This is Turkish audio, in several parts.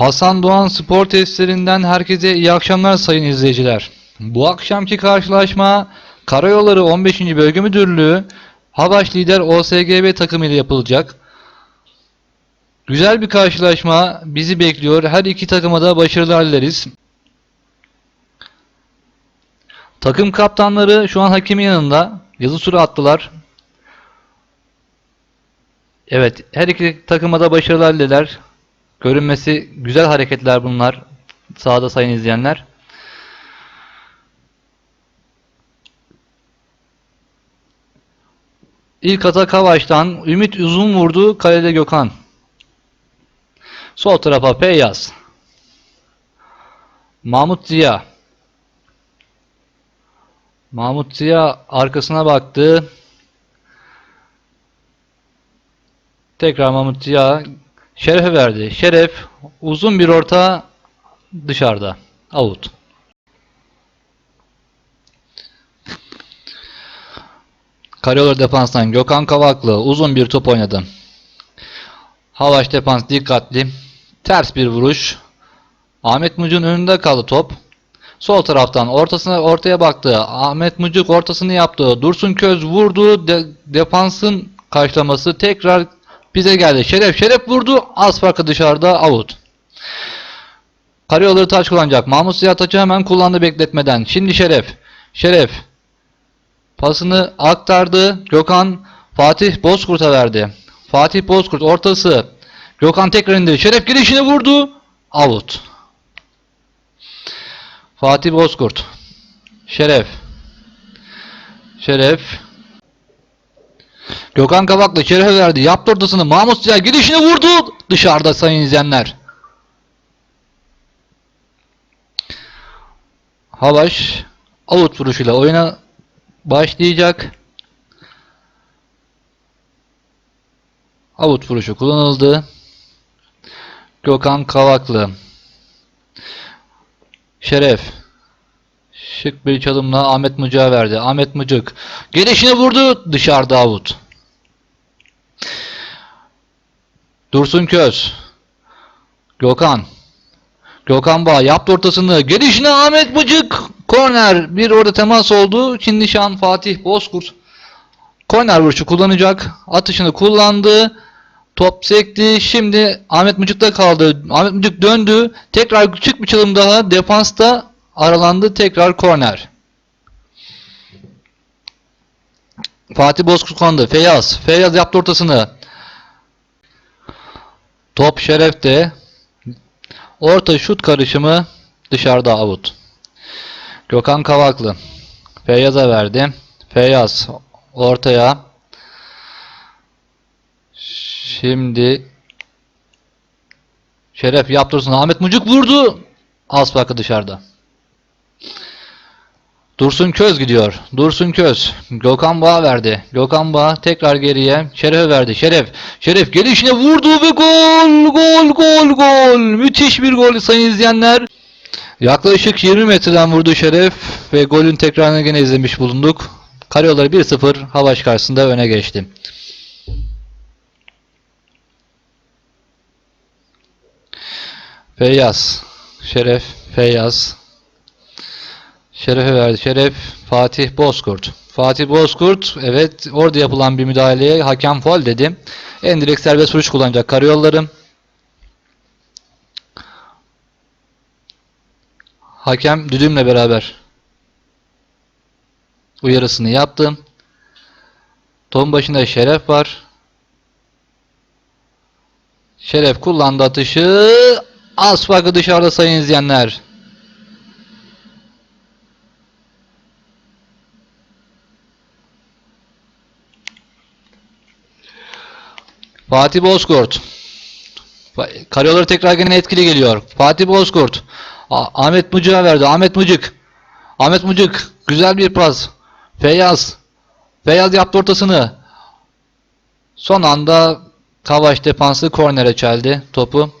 Hasan Doğan spor testlerinden herkese iyi akşamlar sayın izleyiciler. Bu akşamki karşılaşma Karayolları 15. Bölge Müdürlüğü Habaş Lider OSGB takımı ile yapılacak. Güzel bir karşılaşma bizi bekliyor. Her iki takıma da başarılar dileriz. Takım kaptanları şu an hakemin yanında. Yazı tura attılar. Evet, her iki takıma da başarılar diler. Görünmesi güzel hareketler bunlar. Sahada sayın izleyenler. İlk atak Havaş'tan Ümit uzun vurdu. Kalede Gökhan. Sol tarafa Feyyaz. Mahmut Ziya. Mahmut Ziya arkasına baktı. Tekrar Mahmut Ziya Şeref'e verdi. Şeref uzun bir orta dışarıda. Out. Karayolları defanstan Gökhan Kavaklı uzun bir top oynadı. Havaş defans dikkatli. Ters bir vuruş. Ahmet Mucuk'un önünde kaldı top. Sol taraftan ortasına ortaya baktı. Ahmet Mucuk ortasını yaptı. Dursun Köz vurdu. De- defansın karşılaması tekrar bize geldi. Şeref Şeref vurdu. Az farkı dışarıda out. Karayolları taç kullanacak. Mahmut Ziya taçı hemen kullandı bekletmeden. Şimdi Şeref. Şeref. Pasını aktardı. Gökhan Fatih Bozkurt'a verdi. Fatih Bozkurt ortası. Gökhan tekrar indi. Şeref girişine vurdu. Out. Fatih Bozkurt. Şeref. Şeref. Gökhan Kavaklı Şeref'e verdi. Yaptı ortasını. Mahmut Ziya girişine vurdu. Dışarıda sayın izleyenler. Havaş out vuruşuyla oyuna başlayacak. Out vuruşu kullanıldı. Gökhan Kavaklı. Şeref. Şık bir çalımla Ahmet Mıcık'a verdi. Ahmet Mıcık. Gelişine vurdu. Dışarıda out. Dursun Köz. Gökhan. Gökhan Bağ yaptı ortasını. Gelişine Ahmet Mıcık. Korner. Bir orada temas oldu. Şimdi Şan Fatih Bozkurt. Korner vuruşu kullanacak. Atışını kullandı. Top sekti. Şimdi Ahmet Mıcık'ta kaldı. Ahmet Mıcık döndü. Tekrar küçük bir çalım daha. Defansta aralandı. Tekrar korner. Fatih Bozkurt kullandı. Feyyaz. Feyyaz yaptı ortasını. Top Şeref'te. Orta şut karışımı dışarıda out. Gökhan Kavaklı. Feyyaz'a verdi. Feyyaz ortaya. Şimdi Şeref yaptırsın. Ahmet Mucuk vurdu. Az farkı dışarıda. Dursun Köz gidiyor. Dursun Köz. Gökhan Bağ verdi. Gökhan Bağ tekrar geriye. Şeref'e verdi. Şeref. Şeref gelişine vurdu ve gol. Gol gol gol. Müthiş bir gol sayın izleyenler. Yaklaşık 20 metreden vurdu Şeref ve golün tekrarını gene izlemiş bulunduk. Karayolları 1-0 Havaş karşısında öne geçti. Feyyaz. Şeref. Feyyaz. Şeref'e verdi. Şeref Fatih Bozkurt. Fatih Bozkurt evet orada yapılan bir müdahaleye hakem faul dedi. En direkt serbest vuruş kullanacak karayolları. Hakem düdümle beraber uyarısını yaptı. Ton başında Şeref var. Şeref kullandı atışı. Az farkı dışarıda sayın izleyenler. Fatih Bozkurt. Karayolları tekrar gene etkili geliyor. Fatih Bozkurt. Ahmet Mıcık'a verdi. Ahmet Mıcık. Ahmet Mıcık. Güzel bir pas. Feyyaz. Feyyaz yaptı ortasını. Son anda Kavaş defansı kornere çeldi topu.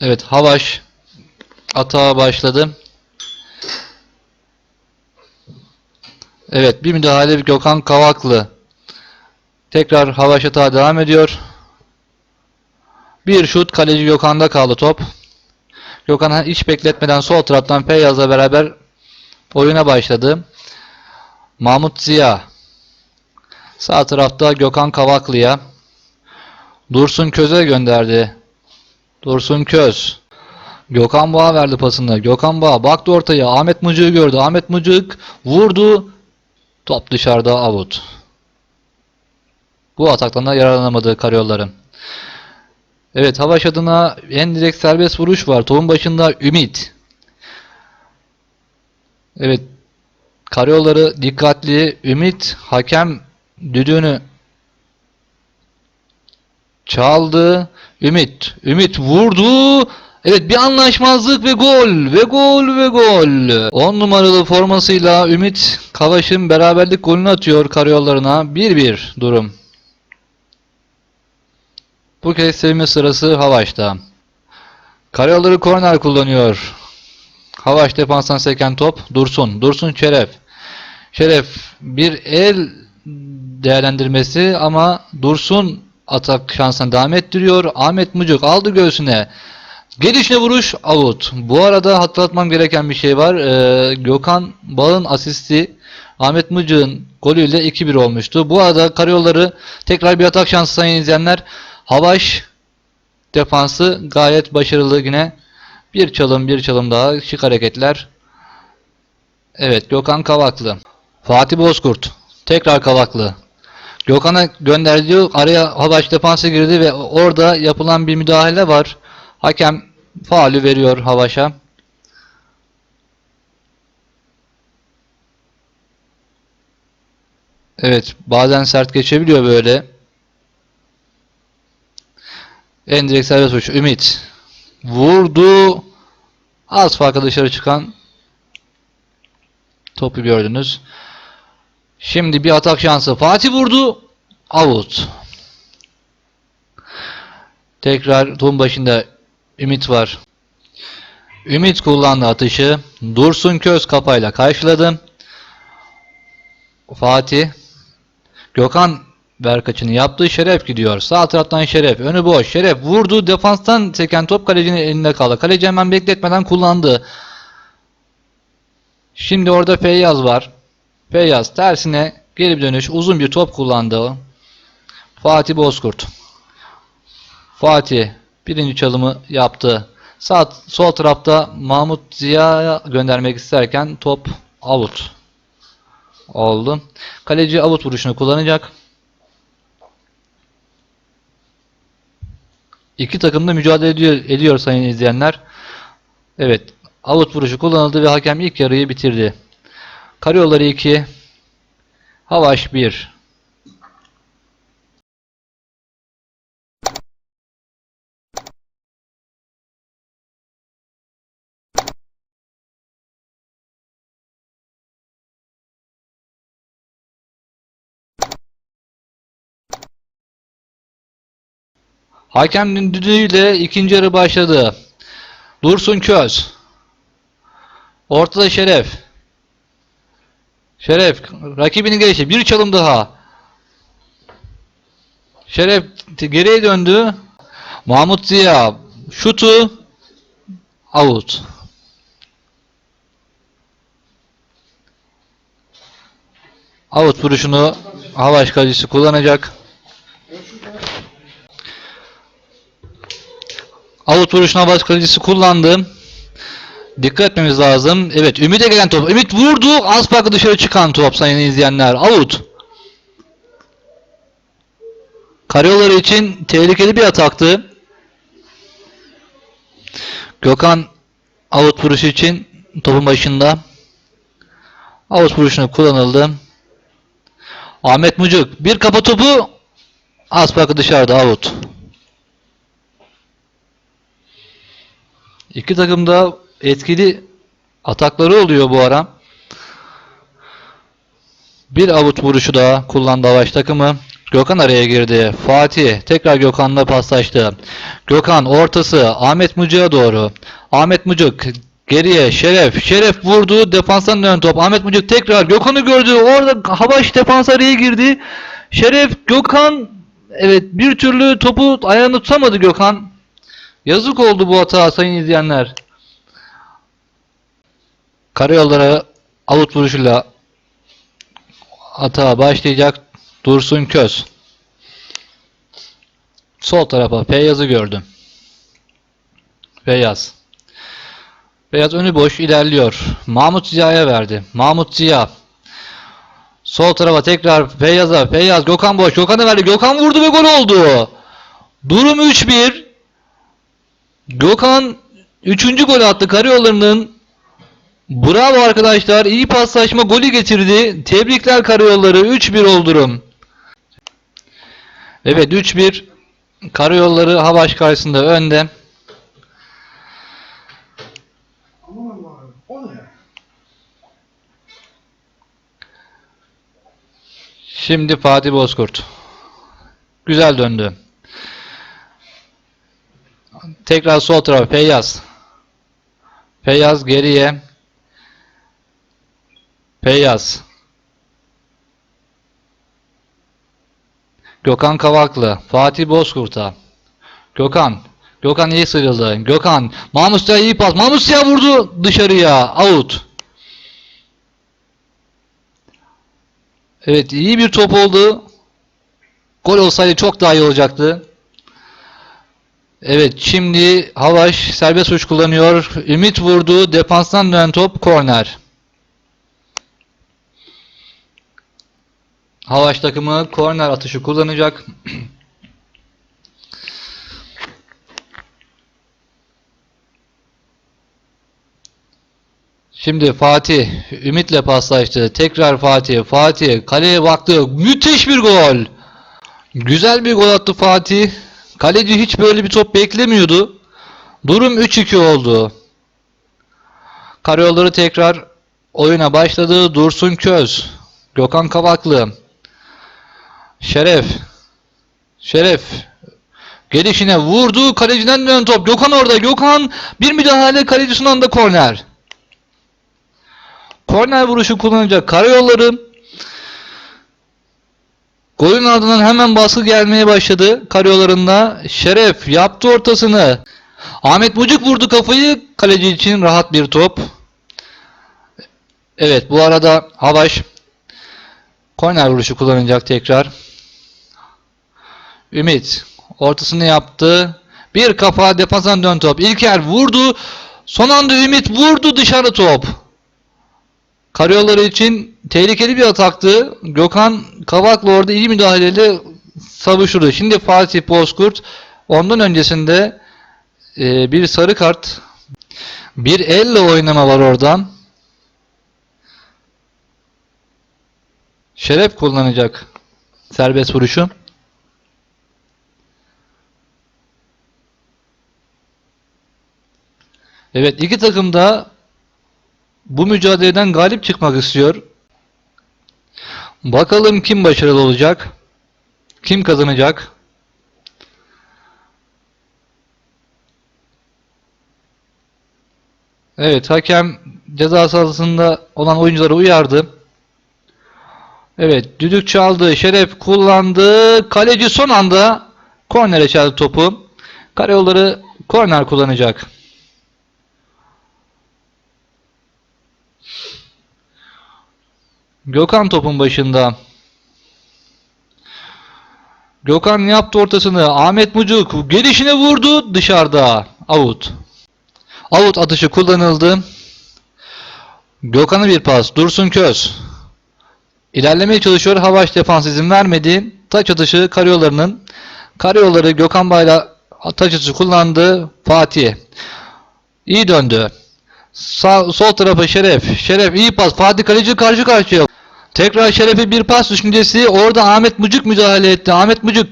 Evet Havaş atağa başladı. Evet bir müdahale Gökhan Kavaklı. Tekrar Havaş atağa devam ediyor. Bir şut kaleci Gökhan'da kaldı top. Gökhan hiç bekletmeden sol taraftan Feyyaz'la beraber oyuna başladı. Mahmut Ziya. Sağ tarafta Gökhan Kavaklı'ya. Dursun Köz'e gönderdi. Dursun Köz. Gökhan Bağ verdi pasını. Gökhan Bağ baktı ortaya. Ahmet Mıcık'ı gördü. Ahmet Mıcık vurdu. Top dışarıda out. Bu ataktan da yararlanamadı karayolları. Evet Havaş adına en direkt serbest vuruş var. Topun başında Ümit. Evet karayolları dikkatli. Ümit hakem düdüğünü çaldı. Ümit. Ümit vurdu. Evet bir anlaşmazlık ve gol ve gol ve gol. 10 numaralı formasıyla Ümit Kavaş'ın beraberlik golünü atıyor karayollarına. 1-1 durum. Bu kez sevinme sırası Havaş'ta. Karayolları korner kullanıyor. Havaş defanstan seken top Dursun. Dursun Şeref. Şeref bir el değerlendirmesi ama Dursun atak şansına devam ettiriyor. Ahmet Mucuk aldı göğsüne. Gelişine vuruş out. Bu arada hatırlatmam gereken bir şey var. Ee, Gökhan Bağ'ın asisti Ahmet Mucuk'un golüyle 2-1 olmuştu. Bu arada karayolları tekrar bir atak şansı sayın izleyenler. Havaş defansı gayet başarılı yine. Bir çalım bir çalım daha şık hareketler. Evet Gökhan Kavaklı. Fatih Bozkurt. Tekrar Kavaklı. Gökhan'a gönderdiği araya Havaş defansa girdi ve orada yapılan bir müdahale var. Hakem faulü veriyor Havaş'a. Evet bazen sert geçebiliyor böyle. En direkt serbest vuruş Ümit. Vurdu. Az farkla dışarı çıkan topu gördünüz. Şimdi bir atak şansı. Fatih vurdu. Out. Tekrar topun başında Ümit var. Ümit kullandı atışı. Dursun Köz kafayla karşıladı. Fatih. Gökhan Berkaç'ın yaptığı Şeref gidiyor. Sağ taraftan Şeref. Önü boş. Şeref vurdu. Defanstan seken top kalecinin elinde kaldı. Kaleci hemen bekletmeden kullandı. Şimdi orada Feyyaz var. Feyyaz tersine geri dönüş. Uzun bir top kullandı. Fatih Bozkurt. Fatih birinci çalımı yaptı. Sağ sol tarafta Mahmut Ziya'ya göndermek isterken top out oldu. Kaleci out vuruşunu kullanacak. İki takım da mücadele ediyor, ediyor sayın izleyenler. Evet. Out vuruşu kullanıldı ve hakem ilk yarıyı bitirdi. Karayolları 2 Havaş 1 Hakemin düdüğüyle ikinci yarı başladı. Dursun Köz. Ortada Şeref. Şeref rakibini geçti. Bir çalım daha. Şeref geriye döndü. Mahmut Ziya şutu out. Out vuruşunu Havaş kalecisi kullanacak. Out vuruşunu Havaş kalecisi kullandı. Dikkat etmemiz lazım. Evet Ümit'e gelen top. Ümit vurdu. Az farklı dışarı çıkan top sayın izleyenler. Out. Karayolları için tehlikeli bir ataktı. Gökhan out vuruşu için topun başında. Out vuruşunu kullanıldı. Ahmet Mucuk bir kafa topu farklı dışarıda out. İki takım da etkili atakları oluyor bu ara. Bir avut vuruşu daha kullandı Avaş takımı. Gökhan araya girdi. Fatih tekrar Gökhan'la paslaştı. Gökhan ortası Ahmet Mucuk'a doğru. Ahmet Mucuk geriye Şeref. Şeref vurdu. Defanstan dönen top. Ahmet Mucuk tekrar Gökhan'ı gördü. Orada Havaş defans araya girdi. Şeref Gökhan evet bir türlü topu ayağını tutamadı Gökhan. Yazık oldu bu hata sayın izleyenler. Karayollara avut vuruşuyla hata başlayacak. Dursun Köz. Sol tarafa Feyyaz'ı gördüm. Feyyaz. Feyyaz önü boş ilerliyor. Mahmut Ziya'ya verdi. Mahmut Ziya. Sol tarafa tekrar Feyyaz'a. Feyyaz Gökhan boş. Gökhan'a verdi. Gökhan vurdu ve gol oldu. Durum 3-1. Gökhan 3. golü attı Karayolları'nın. Bravo arkadaşlar. İyi paslaşma golü getirdi. Tebrikler Karayolları. 3-1 oldu durum. Evet 3-1 Karayolları Havaş karşısında önde. Şimdi Fatih Bozkurt. Güzel döndü. Tekrar sol tarafa Feyyaz. Feyyaz geriye. Feyyaz. Gökhan Kavaklı. Fatih Bozkurt'a. Gökhan. Gökhan iyi sıyrıldı. Gökhan. Mahmut Siyah iyi pas. Mahmut Siyah vurdu dışarıya. Out. Evet iyi bir top oldu. Gol olsaydı çok daha iyi olacaktı. Evet şimdi Havaş serbest vuruş kullanıyor. Ümit vurdu. Defanstan dönen top korner. Havaş takımı korner atışı kullanacak. Şimdi Fatih Ümit'le paslaştı. Tekrar Fatih. Fatih kaleye baktı. Müthiş bir gol. Güzel bir gol attı Fatih. Kaleci hiç böyle bir top beklemiyordu. Durum 3-2 oldu. Karayolları tekrar oyuna başladı. Dursun Köz. Gökhan Kavaklı. Şeref. Şeref. Gelişine vurdu. Kaleciden dönen top. Gökhan orada. Gökhan bir müdahale kaleci son anda korner. Korner vuruşu kullanacak karayolları. Golün ardından hemen baskı gelmeye başladı karayollarında. Şeref yaptı ortasını. Ahmet Mucuk vurdu kafayı. Kaleci için rahat bir top. Evet bu arada Havaş korner vuruşu kullanacak tekrar. Ümit ortasını yaptı. Bir kafa defansan dön top. İlker vurdu. Son anda Ümit vurdu dışarı top. Karayolları için tehlikeli bir ataktı. Gökhan Kavaklı orada iyi müdahaleyle savuşturdu. Şimdi Fatih Bozkurt ondan öncesinde e, bir sarı kart bir elle oynama var oradan. Şeref kullanacak serbest vuruşu. Evet iki takım da bu mücadeleden galip çıkmak istiyor. Bakalım kim başarılı olacak? Kim kazanacak? Evet hakem ceza sahasında olan oyuncuları uyardı. Evet düdük çaldı. Şeref kullandı. Kaleci son anda kornere çaldı topu. Karayolları korner kullanacak. Gökhan topun başında. Gökhan yaptı ortasını. Ahmet Mucuk gelişine vurdu dışarıda. Out. Out atışı kullanıldı. Gökhan'a bir pas. Dursun Köz. İlerlemeye çalışıyor. Havaş defans izin vermedi. Taç atışı karayollarının. Karayolları Gökhan Bayla taç atışı kullandı. Fatih. İyi döndü. Sağ, sol tarafa Şeref. Şeref iyi pas. Fatih kaleci karşı karşıya. Tekrar Şeref'e bir pas düşüncesi. Orada Ahmet Mucuk müdahale etti. Ahmet Mucuk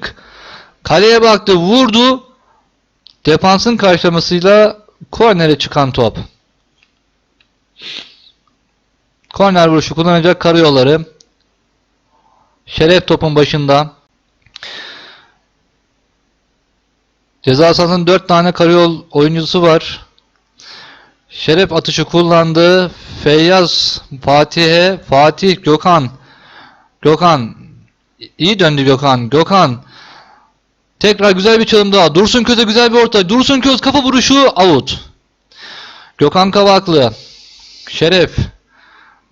kaleye baktı. Vurdu. Defansın karşılamasıyla kornere çıkan top. Korner vuruşu kullanacak karayolları. Şeref topun başında. Ceza sahasının 4 tane karayol oyuncusu var. Şeref atışı kullandı. Feyyaz Fatih'e Fatih Gökhan Gökhan iyi döndü Gökhan Gökhan Tekrar güzel bir çalım daha. Dursun Köz'e güzel bir orta. Dursun Köz kafa vuruşu out. Gökhan Kavaklı. Şeref.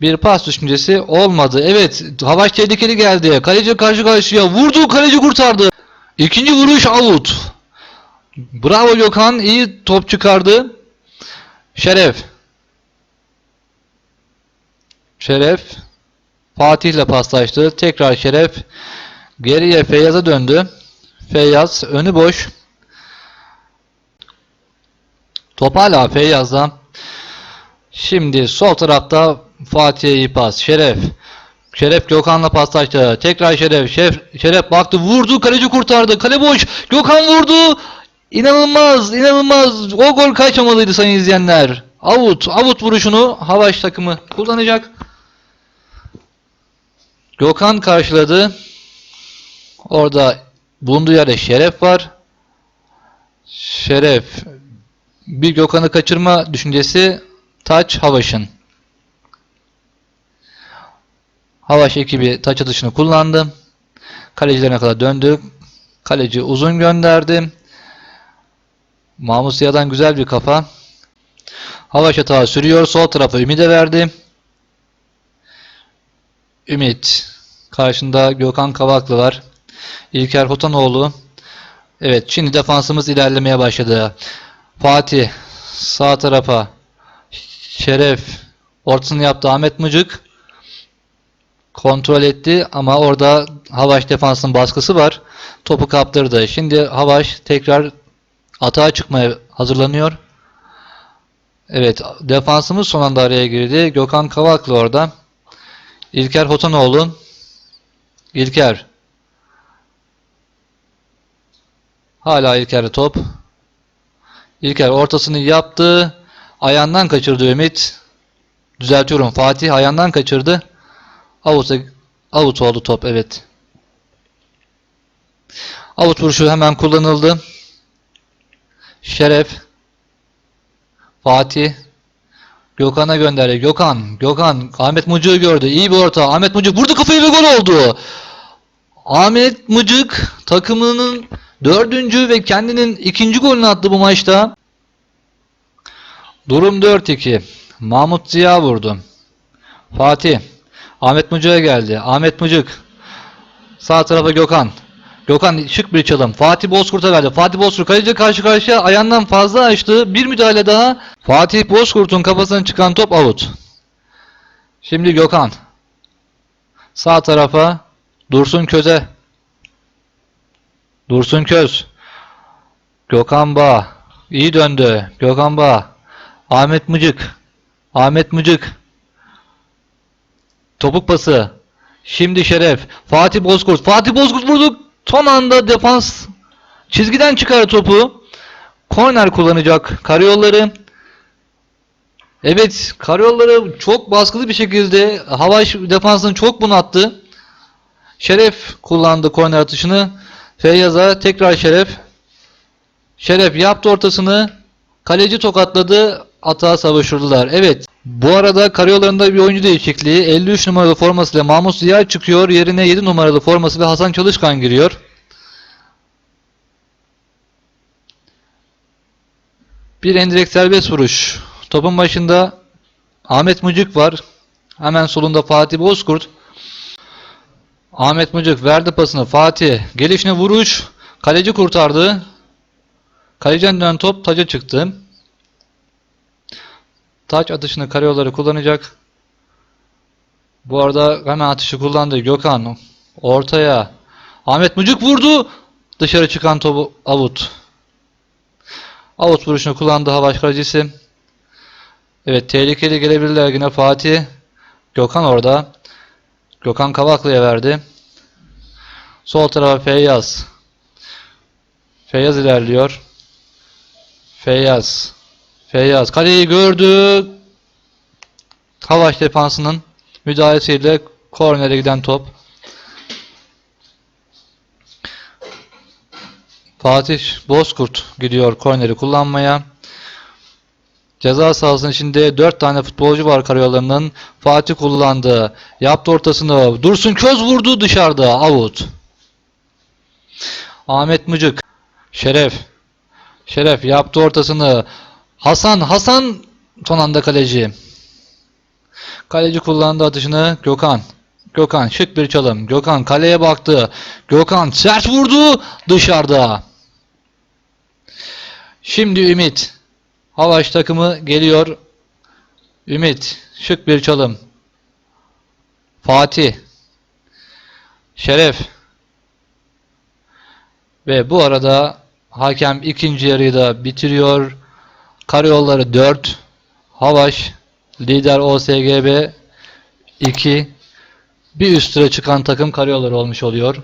Bir pas düşüncesi olmadı. Evet. Havaş tehlikeli geldi. Kaleci karşı karşıya. Vurdu. Kaleci kurtardı. İkinci vuruş out. Bravo Gökhan. iyi top çıkardı. Şeref. Şeref. Fatih'le paslaştı. Tekrar Şeref. Geriye Feyyaz'a döndü. Feyyaz önü boş. Top hala Feyyaz'da. Şimdi sol tarafta Fatih'e iyi pas. Şeref. Şeref Gökhan'la paslaştı. Tekrar Şeref. Şeref, Şeref baktı vurdu. Kaleci kurtardı. Kale boş. Gökhan vurdu. İnanılmaz. inanılmaz. O gol kaçmamalıydı sayın izleyenler. Avut. Avut vuruşunu Havaş takımı kullanacak. Gökhan karşıladı. Orada bulunduğu yerde Şeref var. Şeref bir Gökhan'ı kaçırma düşüncesi Taç Havaş'ın. Havaş ekibi taç atışını kullandı. Kalecilerine kadar döndü. Kaleci uzun gönderdi. Mahmut Ziya'dan güzel bir kafa. Havaş hata sürüyor. Sol tarafa Ümit'e verdi. Ümit. Karşında Gökhan Kavaklı var. İlker Hotanoğlu. Evet şimdi defansımız ilerlemeye başladı. Fatih sağ tarafa. Şeref ortasını yaptı Ahmet Mıcık. Kontrol etti ama orada Havaş defansının baskısı var. Topu kaptırdı. Şimdi Havaş tekrar atağa çıkmaya hazırlanıyor. Evet defansımız son anda araya girdi. Gökhan Kavaklı orada. İlker Hotanoğlu. İlker. Hala İlker'de top. İlker ortasını yaptı. Ayağından kaçırdı Ümit. Düzeltiyorum. Fatih ayağından kaçırdı. Out, out oldu top. Evet. Out vuruşu hemen kullanıldı. Şeref. Fatih. Gökhan'a gönderdi. Gökhan. Gökhan. Ahmet Mucuk'u gördü. İyi bir orta. Ahmet Mucuk vurdu kafayı ve gol oldu. Ahmet Mıcık takımının dördüncü ve kendinin ikinci golünü attı bu maçta. Durum 4-2. Mahmut Ziya vurdu. Fatih. Ahmet Mıcık'a geldi. Ahmet Mıcık. Sağ tarafa Gökhan. Gökhan şık bir çalım. Fatih Bozkurt'a verdi. Fatih Bozkurt kaleci karşı karşıya ayağından fazla açtı. Bir müdahale daha. Fatih Bozkurt'un kafasına çıkan top out. Şimdi Gökhan. Sağ tarafa Dursun Köz'e. Dursun Köz. Gökhan Bağ. İyi döndü. Gökhan Bağ. Ahmet Mıcık. Ahmet Mıcık. Topuk pası. Şimdi Şeref. Fatih Bozkurt. Fatih Bozkurt vurdu. Son anda defans çizgiden çıkar topu. Korner kullanacak karayolları. Evet karayolları çok baskılı bir şekilde Havaş defansını çok bunattı. Şeref kullandı korner atışını. Feyyaz'a tekrar Şeref. Şeref yaptı ortasını. Kaleci tokatladı. Atağa savaşırdılar. Evet. Bu arada karayollarında bir oyuncu değişikliği. 53 numaralı formasıyla Mahmut Ziya çıkıyor. Yerine 7 numaralı forması ve Hasan Çalışkan giriyor. Bir endirekt serbest vuruş. Topun başında Ahmet Mucuk var. Hemen solunda Fatih Bozkurt. Ahmet Mıcık verdi pasını Fatih. Gelişine vuruş. Kaleci kurtardı. Kaleciden dönen top taca çıktı. Taç atışını karayolları kullanacak. Bu arada hemen atışı kullandı Gökhan. Ortaya. Ahmet Mıcık vurdu. Dışarı çıkan topu avut. Avut vuruşunu kullandı Havaş kalecisi. Evet tehlikeli gelebilirler yine Fatih. Gökhan orada. Gökhan Kavaklı'ya verdi. Sol tarafa Feyyaz. Feyyaz ilerliyor. Feyyaz. Feyyaz. Kaleyi gördü. Havaş defansının müdahalesiyle kornere giden top. Fatih Bozkurt gidiyor korneri kullanmaya. Ceza sahasının içinde 4 tane futbolcu var karayollarının. Fatih kullandı. Yaptı ortasını. Dursun Köz vurdu dışarıda. Out. Ahmet Mıcık. Şeref. Şeref yaptı ortasını. Hasan. Hasan son anda kaleci. Kaleci kullandı atışını. Gökhan. Gökhan şık bir çalım. Gökhan kaleye baktı. Gökhan sert vurdu. Dışarıda. Şimdi Ümit. Havaş takımı geliyor. Ümit. Şık bir çalım. Fatih. Şeref. Ve bu arada hakem ikinci yarıyı da bitiriyor. Karayolları 4. Havaş. Lider OSGB 2. Bir üst tura çıkan takım Karayolları olmuş oluyor.